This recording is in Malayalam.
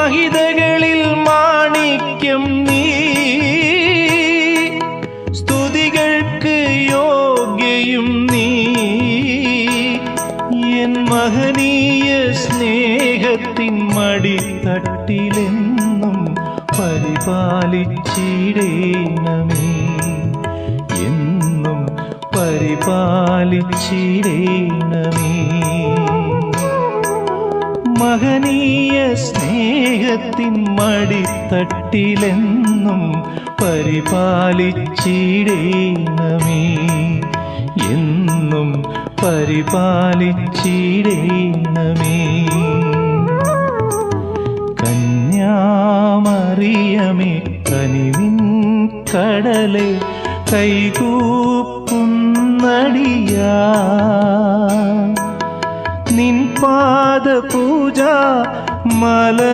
മഹിതകളിൽ മാണിക്യം നീ. സ്തുതികൾക്ക് യോഗ്യയും നീ. എൻ മഹനീയ സ്നേഹത്തിൻ മടിത്തട്ടിലെന്നും പരിപാലിച്ചിടേണമേ. എന്നും പരിപാലിച്ചിടേണമേ മഹനീയ സ്നേഹത്തിൻ മടിത്തട്ടിലെന്നും പരിപാലിച്ചിടേണമേ. എന്നും പരിപാലിച്ചിടേണമേ. കന്യാമറിയമേ കനിവിൻ കടലെ കൈകൂപ്പുന്നടിയാ നിൻ പാദ പൂജ മല